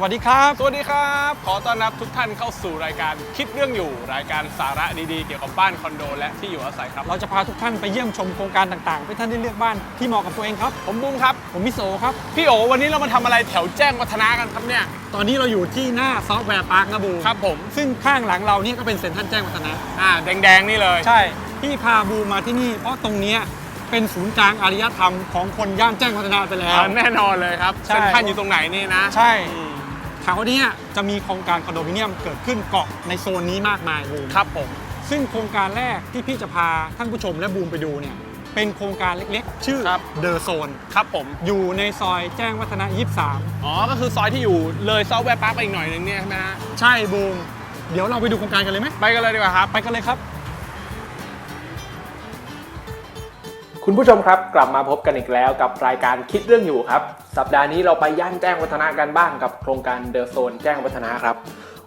สวัสดีครับ สวัสดีครับ ขอต้อนรับทุกท่านเข้าสู่รายการคิดเรื่องอยู่รายการสาระดีๆ เกี่ยวกับบ้านคอนโด และที่อยู่อาศัยครับ เราจะพาทุกท่านไปเยี่ยมชมโครงการต่างๆเพื่อท่านได้เลือกบ้านที่เหมาะกับตัวเองครับ ผมบุ้งครับ ผมมิโซครับ พี่โอวันนี้เรามาทำอะไรแถวแจ้งวัฒนากันครับเนี่ย ตอนนี้เราอยู่ที่หน้าซอฟต์แวร์พาร์คนะบูมครับผม ซึ่งข้างหลังเราเนี่ยก็เป็นเซ็นทรัลแจ้งวัฒนะ อ่าแดงๆนี่เลย ใช่ ที่พาบูมมาที่นี่ เพราะตรงเนี้ยเป็นศูนย์กลางอารยธรรมของคนย่านแจ้งวัฒนะไปแล้วอ่าแน่นอนเลยครับใช่ เซ็นทรัลอยู่ตรงไหนนี่นะ ใช่ อืม แถวเนี้ยจะมีโครงการคอนโดมิเนียมเกิดขึ้นเกาะในโซนนี้มากมายบูมครับผมซึ่งโครงการแรกที่พี่จะพาท่านผู้ชมและบูมไปดูเนี่ยเป็นโครงการเล็กๆ ชื่อเดอะโซนครับผมอยู่ในซอยแจ้งวัฒนะ 23 อ๋อ ก็คือซอยที่อยู่เลยซอฟต์แวร์พาร์คไปอีกหน่อยนึงเนี่ยใช่ไหมฮะใช่บูมเดี๋ยวเราไปดูโครงการกันเลยไหมไปกันเลยดีกว่าครับ ไปกันเลยครับ คุณผู้ชมครับกลับมาพบกันอีกแล้วกับรายการคิดเรื่องอยู่ครับ สัปดาห์นี้เราไปย่านแจ้งวัฒนะกันบ้างกับโครงการเดอะโซนแจ้งวัฒนะครับ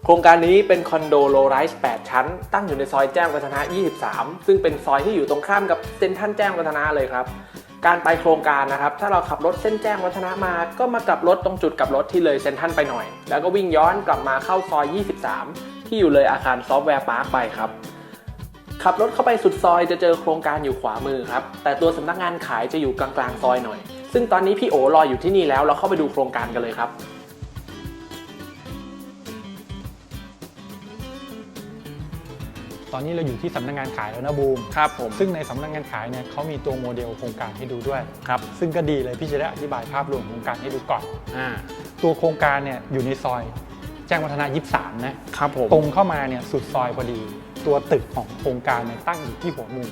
โครงการนี้เป็นคอนโดโลไรส์8ชั้น ตั้งอยู่ในซอยแจ้งวัฒนะ 23 ซึ่งเป็นซอยที่อยู่ตรงข้ามกับเซ็นทรัลแจ้งวัฒนะเลยครับ การไปโครงการนะครับ ถ้าเราขับรถเส้นแจ้งวัฒนะมาก็มากลับรถตรงจุดกลับรถที่เลยเซ็นทรัลไปหน่อย แล้วก็วิ่งย้อนกลับมาเข้าซอย 23 ที่อยู่เลยอาคารซอฟต์แวร์พาร์คไปครับ ขับรถเข้าไปสุดซอยจะเจอโครงการอยู่ขวามือครับ แต่ตัวสำนักงานขายจะอยู่กลางๆซอยหน่อย ซึ่งตอนนี้พี่โอรออยู่ที่นี่แล้วเราเข้าไปดูโครงการกันเลยครับตอนนี้เราอยู่ที่สำนักงานขายแล้วนะบูมครับผมซึ่งในสำนักงานขายเนี่ยเขามีตัวโมเดลโครงการให้ดูด้วยครับซึ่งก็ดีเลยพี่จะได้อธิบายภาพรวมของโครงการให้ดูก่อนอ่าตัวโครงการเนี่ยอยู่ในซอย แจ้งวัฒนะ 23 นะครับผมตรงเข้ามาเนี่ยสุดซอยพอดี ตัวตึกของโครงการเนี่ยตั้งอยู่ที่หัวมุม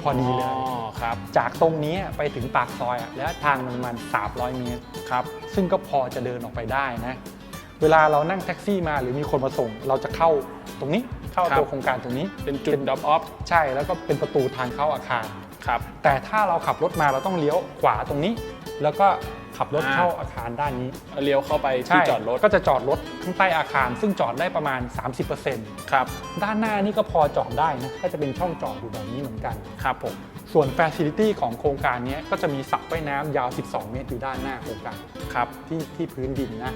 พอดีเลยอ๋อครับ จากตรงนี้ไปถึงปากซอยอะและทางมันประมาณ300 เมตรครับ ซึ่งก็พอจะเดินออกไปได้นะ เวลาเรานั่งแท็กซี่มาหรือมีคนมาส่ง เราจะเข้าตรงนี้เข้าครับ ตัวโครงการตรงนี้เป็นจุดดรอปออฟใช่แล้วก็เป็นประตูทางเข้าอาคาร ครับ แต่ถ้าเราขับรถมาเราต้องเลี้ยวขวาตรงนี้ แล้วก็ ขับรถอ่า เข้าอาคารด้านนี้เลี้ยวเข้าไปที่จอดรถก็จะจอดรถข้างใต้อาคาร ซึ่งจอดได้ประมาณ 30%ครับด้านหน้านี่ก็พอจอดได้นะก็จะเป็นช่องจอดอยู่แบบนี้เหมือนกัน ครับผม ส่วน Facility ของโครงการนี้ก็จะมีสระว่ายน้ำยาว 12 เมตรอยู่ด้านหน้าโครงการครับที่ที่พื้นดินนะ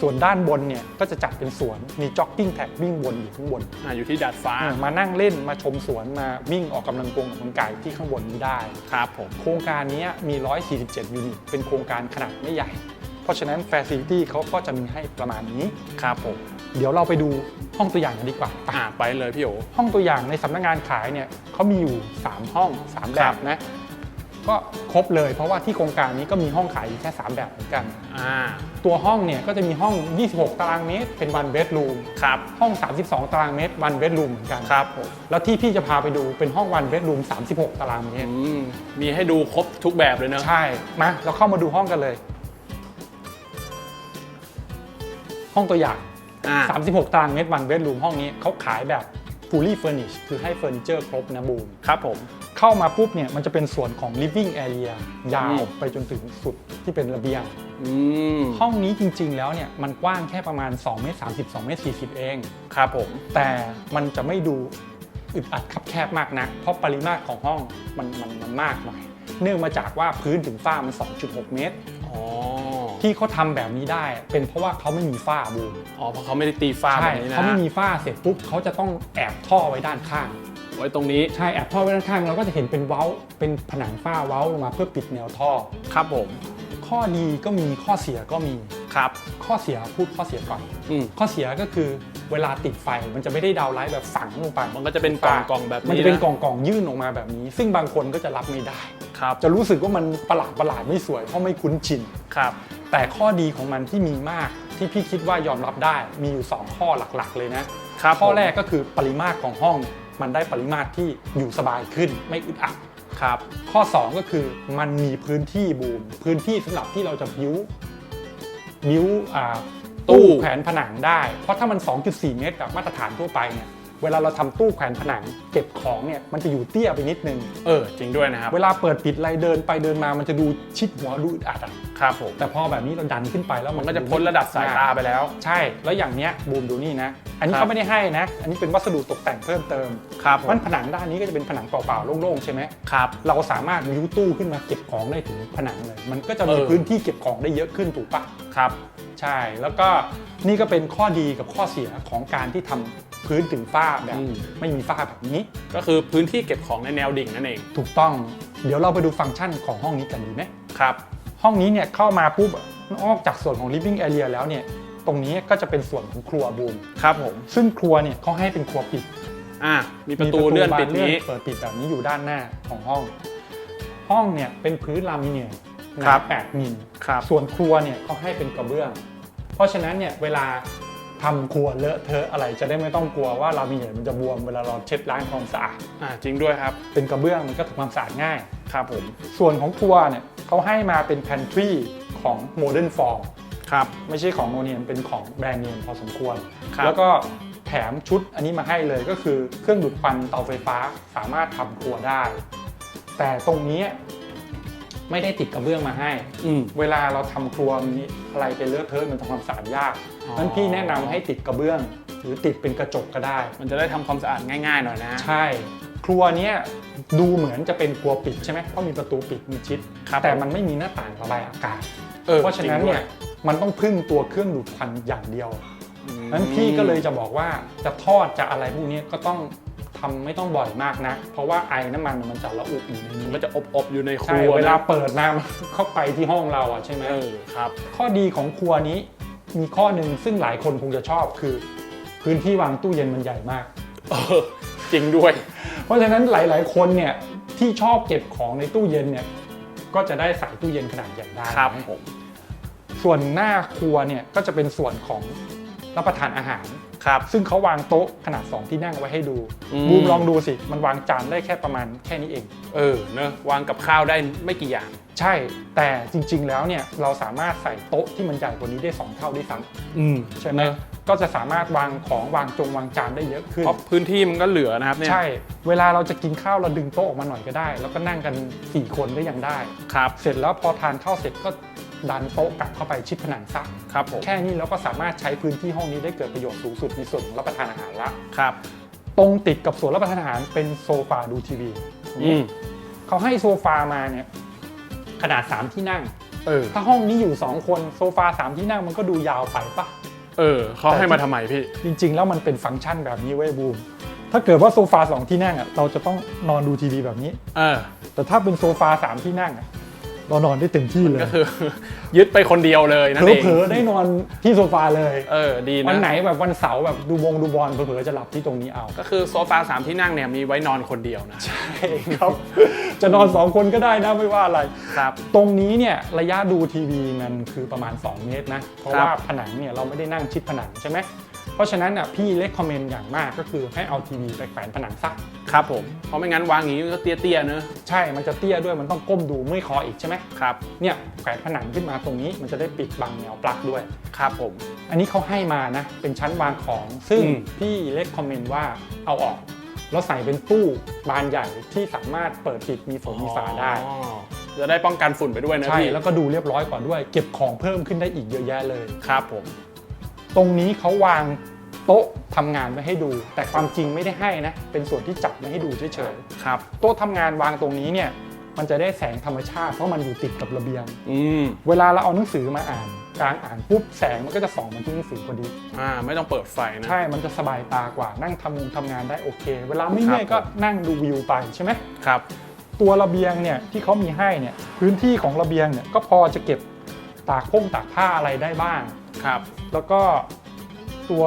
ส่วนด้านบนเนี่ยก็จะจัดเป็นสวนมีจ็อกกิ้งแท็กวิ่งวนอยู่ข้างบน อ่าอยู่ที่ดาดฟ้าเออมานั่งเล่นมาชมสวนมาวิ่งออกกำลังกงกับกำลังกายที่ข้างบนนี้ได้ ครับผม โครงการนี้มี 147 ยูนิต เป็นโครงการขนาดไม่ใหญ่ เพราะฉะนั้น Facility เขาก็จะมีให้ประมาณนี้ ครับผม เดี๋ยวเราไปดูห้องตัวอย่างกันดีกว่าไปอ่าไปเลยพี่โอ ห้องตัวอย่างในสำนักงานขายเนี่ยเขามีอยู่ 3 ห้อง 3 แบครับบนะ ก็ครบเลย เพราะว่าที่โครงการนี้ก็มีห้องขายอยู่แค่ 3 แบบเหมือนกัน อ่า ตัวห้องเนี่ยก็จะมีห้อง 26 ตารางเมตร เป็นวันเบดรูมครับ ห้อง 32 ตารางเมตรวันเบดรูมเหมือนกันครับผมแล้วที่พี่จะพาไปดูเป็นห้องวันเบดรูม36 ตารางเมตร อืมมีให้ดูครบทุกแบบเลยเนอะใช่ มาเราเข้ามาดูห้องกันเลย ห้องตัวอย่าง อ่า36 ตารางเมตรวันเบดรูมห้องนี้เขาขายแบบ fully furnished คือให้เฟอร์นิเจอร์ครบนะบูม ครับผม เข้ามาปุ๊บเนี่ยมันจะเป็นส่วนของ living area ยาวอืมไปจนถึงสุดที่เป็นระเบียง อืมห้องนี้จริง ๆ แล้วเนี่ยมันกว้างแค่ประมาณ2เมตร30 2เมตร40 เอง ครับผม แต่มันจะไม่ดูอึดอัดคับแคบมากนัก เพราะปริมาตรของห้องมันมันมันมากหน่อย เนื่องมาจากว่าพื้นถึงฝ้ามัน 2.6 เมตร อ๋อ ที่เขาทำแบบนี้ได้ เป็นเพราะว่าเขาไม่มีฝ้าบูม อ๋อเพราะเขาไม่ได้ตีฟ้าแบใช่บนี้นะ เขาไม่มีฝ้าเสร็จปุ๊บเขาจะต้องแอบท่อไว้ด้านข้าง ไว้ตรงนี้ ใช่แอบท่อไว้ด้านข้างเราก็จะเห็นเป็นเว้าเป็นผนังฝ้าเว้าลงมาเพื่อปิดแนวท่อ ครับผมข้อดีก็มีข้อเสียก็มี ครับ ข้อเสียพูดข้อเสียก่อน อืมข้อเสียก็คือเวลาติดไฟมันจะไม่ได้ดาวน์ไลท์แบบฝังลงไปมันก็จะเป็นกล่องกล่องแบบนี้มันจะเป็นนะกล่องกล่องยื่นออกมาแบบนี้ ซึ่งบางคนก็จะรับไม่ได้ ครับจะรู้สึกว่ามันประหลาดประหลาดไม่สวยเพราะไม่คุ้นชิน ครับ แต่ข้อดีของมันที่มีมากที่พี่คิดว่ายอมรับได้มีอยู่ 2 ข้อหลักๆ เลยนะครับข้อผม แรกก็คือปริมาตรของห้อง มันได้ปริมาตรที่อยู่สบายขึ้นไม่อึดอัดครับข้อ 2 ก็คือมันมีพื้นที่บูม พื้นที่สำหรับที่เราจะบิ้วบิ้วอ่าตู้ตู้แขวนผนังได้ เพราะถ้ามัน 2.4 เมตรกับมาตรฐานทั่วไปเนี่ย เวลาเราทำตู้แขวนผนัง เก็บของเนี่ยมันจะอยู่เตี้ยไปนิดนึง เออ จริงด้วยนะครับ เวลาเปิดปิดอะไรเดินไปเดินมามันจะดูชิดหัวดูอึดอัดอะครับผมแต่พอแบบนี้เราดันขึ้นไปแล้วมันก็จะพ้นระดับสายตาไปแล้ว ใช่ แล้วอย่างเนี้ยบูมดูนี่นะ อันนี้ครับเขาไม่ได้ให้นะ อันนี้เป็นวัสดุตกแต่งเพิ่มเติมครับผมมันผนังด้านนี้ก็จะเป็นผนังเปล่าๆโล่งๆใช่ไหมครับเราสามารถมิ้วตู้ขึ้นมาเก็บของได้ถึงผนังเลย มันก็จะมีเออพื้นที่เก็บของได้เยอะขึ้นถูกปะครับ ใช่แล้วก็นี่ก็เป็นข้อดีกับข้อเสียของการที่ทำ พื้นถึงฝ้าแบบ อืม ไม่มีฝ้าแบบนี้ ก็คือพื้นที่เก็บของในแนวดิ่งนั่นเองถูกต้อง เดี๋ยวเราไปดูฟังก์ชันของห้องนี้กันดีไหม ครับ ห้องนี้เนี่ยเข้ามาปุ๊บนอกจากส่วนของ living area แล้วเนี่ย ตรงนี้ก็จะเป็นส่วนของครัวบูม ครับผม ซึ่งครัวเนี่ยเขาให้เป็นครัวปิดอ่ามีประตูเลื่อนปิดบานี้ เปิดปิดแบบนี้อยู่ด้านหน้าของห้อง ห้องเนี่ยเป็นพื้นลามิเนียมหครันาบ8มิล ครับ ส่วนครัวเนี่ยเขาให้เป็นกระเบื้อง เพราะฉะนั้นเนี่ยเวลา ทำครัวเลอะเทอะอะไรจะได้ไม่ต้องกลัวว่าลามิเนียมมันจะบวมเวลาเราเช็ดล้างความสะอาดอ่าจริงด้วยครับ เป็นกระเบื้องมันก็ทำความสะอาดง่ายครับผม ส่วนของครัวเนี่ยเขาให้มาเป็น pantry ของ modern form ครับไม่ใช่ของโนเนียมเป็นของแบรนด์เนมพอสมควรครับแล้วก็แถมชุดอันนี้มาให้เลยก็คือเครื่องดูดควันเตาไฟฟ้าสามารถทำครัวได้ แต่ตรงนี้ไม่ได้ติดกระเบื้องมาให้อืมเวลาเราทำครัวมีอะไรเป็นเลอะเทอะมันทำความสะอาดยากอ๋อ นั้นพี่แนะนำให้ติดกระเบื้อง หรือติดเป็นกระจกก็ได้ มันจะได้ทำความสะอาดง่ายๆหน่อยนะ ใช่ ครัวเนี้ยดูเหมือนจะเป็นครัวปิดใช่ไหมเพราะมีประตูปิดมีชิด ครับแต่มันไม่มีหน้าต่างระบายอากาศออเพราะฉะนั้นจงด้วเนี่ยมันต้องพึ่งตัวเครื่องดูดควันอย่างเดียวอืมนั้นพี่ก็เลยจะบอกว่าจะทอดจะอะไรพวกนี้ก็ต้องทำไม่ต้องบ่อยมากนะ เพราะว่าไอ้น้ำมันมันจะระอุอยู่ในนี้มันจะอบๆอยู่ในคใช่รัวเวลานะเปิดมาเข้าไปที่ห้องเราอะใช่ไหม เออครับ ข้อดีของครัวนี้ มีข้อหนึ่งซึ่งหลายคนคงจะชอบคือ พื้นที่วางตู้เย็นมันใหญ่มาก เออจริงด้วย เพราะฉะนั้นหลาย ๆ คนเนี่ยที่ชอบเก็บของในตู้เย็นเนี่ยก็จะได้ใส่ตู้เย็นขนาดใหญ่ได้ ครับนะผม ส่วนหน้าครัวเนี่ยก็จะเป็นส่วนของ รับประทานอาหาร ครับ ซึ่งเขาวางโต๊ะขนาด 2 ที่นั่งไว้ให้ดูอืม บูมลองดูสิ มันวางจานได้แค่ประมาณแค่นี้เอง เออเนอะวางกับข้าวได้ไม่กี่อย่าง ใช่ แต่จริง ๆ แล้วเนี่ยเราสามารถใส่โต๊ะที่มันใหญ่กว่านี้ได้ 2 เท่าด้วยซ้อืมำใช่ไหมก็จะสามารถวางของวางจงวางจานได้เยอะขึ้น เพราะพื้นที่มันก็เหลือนะครับเนี่ยใช่ เวลาเราจะกินข้าวเราดึงโต๊ะออกมาหน่อยก็ได้ แล้วก็นั่งกัน 4 คนได้ยังได้ ครับ เสร็จแล้วพอทานข้าวเสร็จก็ ดันโต๊ะกลับเข้าไปชิดผนังซะครับผมแค่นี้เราก็สามารถใช้พื้นที่ห้องนี้ได้เกิดประโยชน์สูงสุดในส่วนของรับประทานอาหารละครับ ตรงติดกับส่วนรับประทานอาหารเป็นโซฟาดูทีวีอืมเขาให้โซฟามาเนี่ยขนาด 3 ที่นั่งเออถ้าห้องนี้อยู่ 2 คนโซฟา 3 ที่นั่งมันก็ดูยาวไปปะเออเขาให้มาทำไมพี่ จริง ๆ แล้วมันเป็นฟังก์ชันแบบนี้เว้ยบูมถ้าเกิดว่าโซฟา2ที่นั่งอะเราจะต้องนอนดูทีวีแบบนี้ เออ แต่ถ้าเป็นโซฟา3ที่นั่งอะ เรานอนได้เต็มที่เลยก็คือ ยึดไปคนเดียวเลยนั่นเองเผลอๆได้นอนที่โซฟาเลยเออดีนะวันไหนแบบวันเสาร์แบบดูวงดูบอลเผลอๆจะหลับที่ตรงนี้เอา ก็คือโซฟาสามที่นั่งเนี่ยมีไว้นอนคนเดียวนะใช่ครับ จะนอน 2 คนก็ได้นะไม่ว่าอะไรครับ ตรงนี้เนี่ยระยะดูทีวีมันคือประมาณ 2 เมตรนะ เพราะครับว่าผนังเนี่ยเราไม่ได้นั่งชิดผนังใช่ไหม เพราะฉะนั้นอะพี่เล c คอมเมนต์อย่างมากก็คือให้เอาทีวีไปแขวนผนังซะครับผม เพราะไม่งั้นวางอย่างนี้มันก็เตี้ยๆเนอะใช่ มันจะเตี้ยด้วยมันต้องก้มดูเมื่อยคออีกใช่ไหมครับ เนี่ยแขวนผนังขึ้นมาตรงนี้มันจะได้ปิดบังแนวปลั๊กด้วย ครับผม อันนี้เขาให้มานะ เป็นชั้นวางของ ซึ่งอืม พี่เล c คอมเมนต์ว่าเอาออกแล้วใส่เป็นตู้บานใหญ่ที่สามารถเปิดปิดมีฝนมีฝาได้ อ๋อจะได้ป้องกันฝุ่นไปด้วยนะใช่ พี่แล้วก็ดูเรียบร้อยกว่าด้วย เก็บของเพิ่มขึ้นได้อีกเยอะแยะเลย ครับผม ตรงนี้เขาวางโต๊ะทำงานไว้ให้ดู แต่ความจริงไม่ได้ให้นะ เป็นส่วนที่จับไว้ให้ดูเฉยครับๆโต๊ะทำงานวางตรงนี้เนี่ยมันจะได้แสงธรรมชาติเพราะมันอยู่ติดกับระเบียง อืมเวลาเราเอาหนังสือมาอ่านกลางอ่านปุ๊บแสงมันก็จะส่องมาที่หนังสือพอดี อ่าไม่ต้องเปิดไฟนะ ใช่ มันจะสบายตากว่านั่งทำงานทำงานได้โอเค เวลาไม่เมื่อยครัก็บผมนั่งดูวิวไปใช่ไหม ครับ ตัวระเบียงเนี่ยที่เขามีให้เนี่ยพื้นที่ของระเบียงเนี่ยก็พอจะเก็บตากพ้งตากผ้าอะไรได้บ้าง ครับ แล้วก็ตัว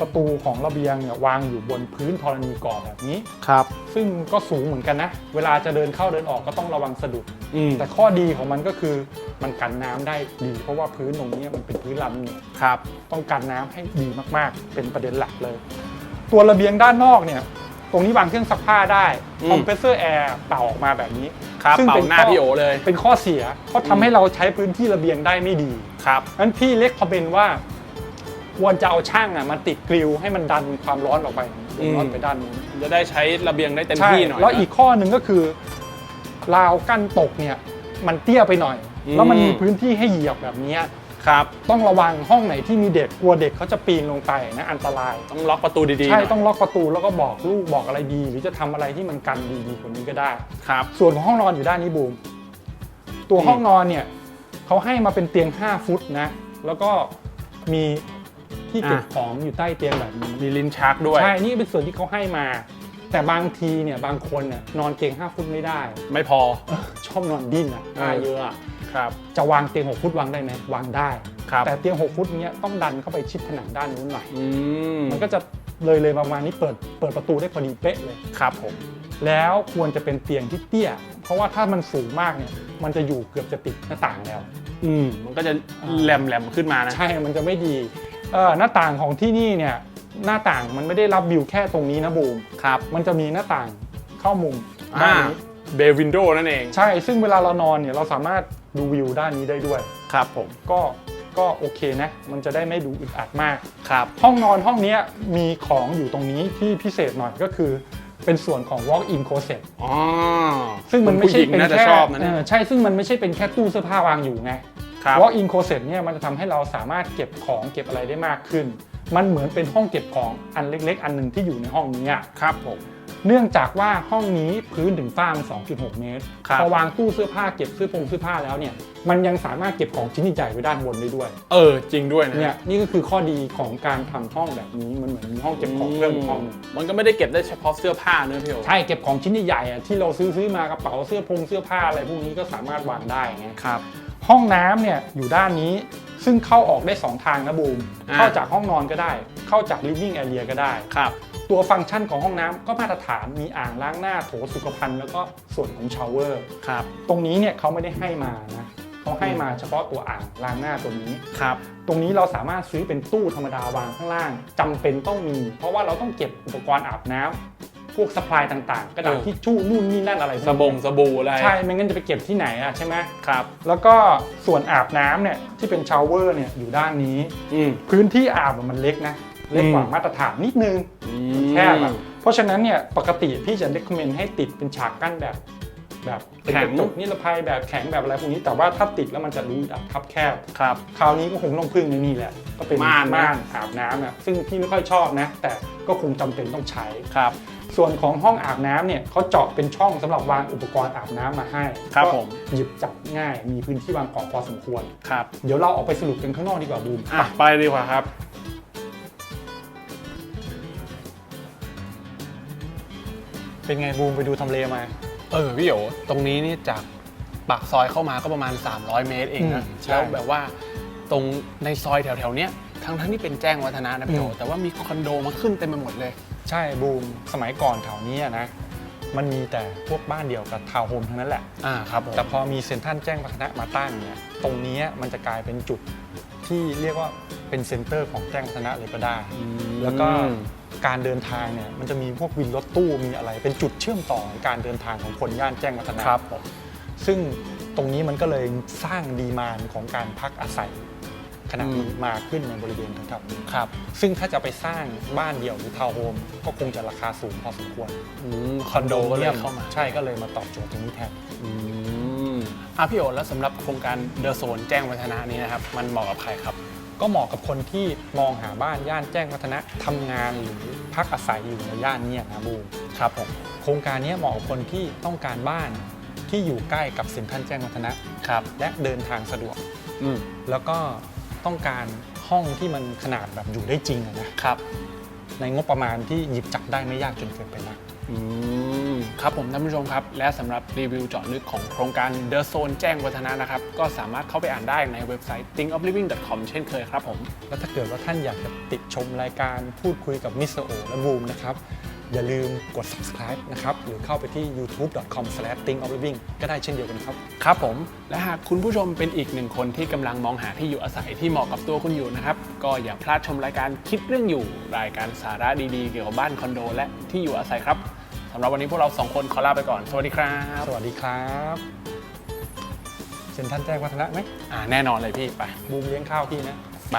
ประตูของระเบียงเนี่ยวางอยู่บนพื้นธรณีก่อแบบนี้ ครับ ซึ่งก็สูงเหมือนกันนะ เวลาจะเดินเข้าเดินออกก็ต้องระวังสะดุด อืมแต่ข้อดีของมันก็คือมันกันน้ำได้ดี เพราะว่าพื้นตรงนี้มันเป็นพื้นลำเนี่ยครับ ต้องกันน้ำให้ดีมากๆ เป็นประเด็นหลักเลย ตัวระเบียงด้านนอกเนี่ย ตรงนี้วางเครื่องซักผ้าได้อืม คอมเพรสเซอร์แอร์เป่าออกมาแบบนี้ครับซึ่งเป่าเป็นหน้าข้อพี่โอเลยเป็นข้อเสีย เพราะทำให้เราใช้พื้นที่ระเบียงได้ไม่ดี ครับ งั้นพี่เล็กคอมเมนต์ว่า ควรจะเอาช่างอะมาติดกริลให้มันดันความร้อนออกไปอืม ร้อนไปด้านนู้นจะได้ใช้ระเบียงได้เต็มใช่ที่หน่อยแล้วนะ อีกข้อหนึ่งก็คือราวกั้นตกเนี่ย มันเตี้ยไปหน่อย อืม แล้วมันมีพื้นที่ให้เหยียบแบบเนี้ย ครับต้องระวังห้องไหนที่มีเด็กกลัวเด็กเขาจะปีนลงไปนะอันตราย ต้องล็อกประตูดีๆใช่หน่ยต้องล็อกประตูแล้วก็บอกลูกบอกอะไรดี หรือจะทำอะไรที่มันกันดีๆกว่านี้ก็ได้ ครับ ส่วนของห้องนอนอยู่ด้านนี้บูม ตัวอืมห้องนอนเนี่ยเขาให้มาเป็นเตียง 5 ฟุตนะ แล้วก็มีที่เก็บอะ ของอยู่ใต้เตียงแบบนี้ มีลิ้นชักด้วย ใช่ นี่เป็นส่วนที่เขาให้มา แต่บางทีเนี่ยบางคนเนี่ยนอนเตียง 5 ฟุตไม่ได้ ไม่พอเออชอบนอนดิ้นอะเออท่าเยอะอะ ครับ จะวางเตียง 6 ฟุตวางได้ไหมวางได้ ครับ แต่เตียง 6 ฟุตเนี้ยต้องดันเข้าไปชิดผนังด้านนู้นหน่อย อืมมันก็จะเลยเลยประมาณนี้เปิดเปิดประตูได้พอดีเป๊ะเลย ครับผม แล้วควรจะเป็นเตียงที่เตี้ย เพราะว่าถ้ามันสูงมากเนี่ยมันจะอยู่เกือบจะติดหน้าต่างแล้ว อืมมันก็จะแหลมแหลมๆขึ้นมานะ ใช่ มันจะไม่ดีเอ่อหน้าต่างของที่นี่เนี่ยหน้าต่างมันไม่ได้รับวิวแค่ตรงนี้นะบูม ครับ มันจะมีหน้าต่างเข้ามุมอ่าด้านนี้ เบวินโดนั่นเอง ใช่ ซึ่งเวลาเรานอนเนี่ยเราสามารถ ดูวิวด้านนี้ได้ด้วย ครับผม ก็ก็โอเคนะ มันจะได้ไม่ดูอึดอัดมาก ครับ ห้องนอนห้องเนี้ยมีของอยู่ตรงนี้ที่พิเศษหน่อยก็คือ เป็นส่วนของ walk-in closet อ๋อซึ่งมันไม่ใช่ผู้หญิงเป็นน่าจะแค่ชอบนะเนี่ยเออใช่ซึ่งมันไม่ใช่เป็นแค่ตู้เสื้อผ้าวางอยู่ไง ครับ walk-in closet เนี่ยมันจะทำให้เราสามารถเก็บของเก็บอะไรได้มากขึ้น มันเหมือนเป็นห้องเก็บของอันเล็ก ๆ อันหนึ่งที่อยู่ในห้องนี้อะ ครับผม เนื่องจากว่าห้องนี้พื้นถึงฟ้ามัน 2.6 เมตรครับพอวางตู้เสื้อผ้าเก็บเสื้อผงเสื้อผ้าแล้วเนี่ย มันยังสามารถเก็บของชิ้นใหญ่ไว้ด้านบนได้ด้วย เออ จริงด้วยนะเนี่ยนี่ก็คือข้อดีของการทำห้องแบบนี้ มันเหมือนมีห้องเก็บของเพิ่มอีกห้องหนึ่งมันก็ไม่ได้เก็บได้เฉพาะเสื้อผ้าเนื้อะพี่โอใช่เก็บของชิ้นใหญ่ๆอะที่เราซื้อซื้อมากระเป๋าเสื้อพงเสื้อผ้าอะไรพวกนี้ก็สามารถวางได้ไงครับ ห้องน้ำเนี่ยอยู่ด้านนี้ซึ่งเข้าออกได้ 2 ทางนะบูมอ่าเข้าจากห้องนอนก็ได้ เข้าจาก living area ก็ได้ครับ ตัวฟังก์ชันของห้องน้ำก็มาตรฐานมีอ่างล้างหน้าโถสุขภัณฑ์แล้วก็ส่วนของชาวเวอร์ครับ ตรงนี้เนี่ยเขาไม่ได้ให้มานะเขาให้มาเฉพาะตัวอ่างล้างหน้าตัวนี้ ครับ ตรงนี้เราสามารถซื้อเป็นตู้ธรรมดาวางข้างล่างจำเป็นต้องมี เพราะว่าเราต้องเก็บอุปกรณ์อาบน้ำพวกสปายต่างๆ กระดาษเออ ทิชชู่นู่นนี่นั่นอะไรพวกสนี้บงสบู่อะไรใช่ไม่งั้นจะไปเก็บที่ไหนอะใช่ไหมครับ แล้วก็ส่วนอาบน้ำเนี่ยที่เป็นชาวเวอร์เนี่ยอยู่ด้านนี้ อืมพื้นที่อาบอะมันเล็กนะ เล็กกว่าอืมมาตรฐานนิดนึงอืแคบอะเพราะฉะนั้นเนี่ยปกติพี่จะ recommend ให้ติดเป็นฉากกั้นแบบแบบเป็นกระจกนิรภัยแบบแข็งแบบอะไรพวกนี้แต่ว่าถ้าติดแล้วมันจะรู้อัดคับแคบครับคราวนี้ก็คงต้องพึ่งในนี่แหละ ก็เป็นม่านนะม่านอาบน้ำอะซึ่งพี่ไม่ค่อยชอบนะ แต่ก็คงจำเป็นต้องใช้ครับ ส่วนของห้องอาบน้ำเนี่ยเขาเจาะเป็นช่องสำหรับวางอุปกรณ์อาบน้ำมาให้ครับก็ผมหยิบจับง่ายมีพื้นที่วางของพอสมควรครับเดี๋ยวเราออกไปสรุปกันข้างนอกดีกว่าบูมอะไปดีกว่าครับ เป็นไงบูมไปดูทำเลมา เออพี่โอตรงนี้นี่จากปากซอยเข้ามาก็ประมาณ 300 เมตรเองนะอืมใช่แล้วแบบว่าตรงในซอยแถวๆเนี้ยทั้งทั้งๆที่เป็นแจ้งวัฒนะนะพี่โออืม แต่ว่ามีคอนโดมาขึ้นเต็มไปหมดเลย ใช่บูมสมัยก่อนแถวนี้อะนะมันมีแต่พวกบ้านเดียวกับทาวน์โฮมทั้งนั้นแหละ อ่าครับผมแต่พอมีเซ็นทรัลแจ้งวัฒนะมาตั้งเนี่ยตรงนี้มันจะกลายเป็นจุดที่เรียกว่าเป็นเซ็นเตอร์ของแจ้งวัฒนะเลยก็ได้แล้วก็ การเดินทางเนี่ยมันจะมีพวกวินรถตู้มีอะไร เป็นจุดเชื่อมต่อในการเดินทางของคนย่านแจ้งวัฒนะครับผมซึ่งตรงนี้มันก็เลยสร้างดีมานของการพักอาศัยขนาดนี้มาขึ้นในบริเวณแถวๆนี้ครับ ซึ่งถ้าจะไปสร้างบ้านเดี่ยวหรือทาวน์โฮมก็คงจะราคาสูงพอสมควรอืมคอนโดก็เลยเข้ามาใช่ก็เลยมาตอบโจทย์ตรงนี้แทนอืมอะพี่โอแล้วสำหรับโครงการเดอะโซนแจ้งวัฒนะนี้นะครับ มันเหมาะกับใครครับ ก็เหมาะกับคนที่มองหาบ้านย่านแจ้งวัฒนะทำงานหรือ พักอาศัยอยู่ในย่านเนี้นะบูมครับผมโครงการนี้เหมาะกับคนที่ต้องการบ้านที่อยู่ใกล้กับเซ็นทรัลแจ้งวัฒนะครับและเดินทางสะดวกอืมแล้วก็ต้องการห้องที่มันขนาดแบบอยู่ได้จริงอะนะครับ ในงบประมาณที่หยิบจับได้ไม่ยากจนเกินไปนะอืม ครับผมท่านผู้ชมครับ และสำหรับรีวิวเจาะลึกของโครงการ The Zone แจ้งวัฒนะนะครับ ก็สามารถเข้าไปอ่านได้ในเว็บไซต์ thinkofliving.com เช่นเคยครับผม แล้วถ้าเกิดว่าท่านอยากจะติดชมรายการพูดคุยกับมิสเตอร์โอและบูมนะครับ อย่าลืมกด subscribe นะครับ หรือเข้าไปที่ youtube.com/thinkofliving ก็ได้เช่นเดียวกันครับ ครับผม และหากคุณผู้ชมเป็นอีกหนึ่งคนที่กำลังมองหาที่อยู่อาศัยที่เหมาะกับตัวคุณอยู่นะครับ ก็อย่าพลาดชมรายการคิดเรื่องอยู่ รายการสาระดีๆ เกี่ยวกับบ้านคอนโด และที่อยู่อาศัยครับ สำหรับวันนี้พวกเราสองคนขอลาไปก่อน สวัสดีครับ สวัสดีครับเซ็นทรันแจ้งวัฒนะไหมอ่าแน่นอนเลยพี่ไปบูมเลี้ยงข้าวพี่นะไป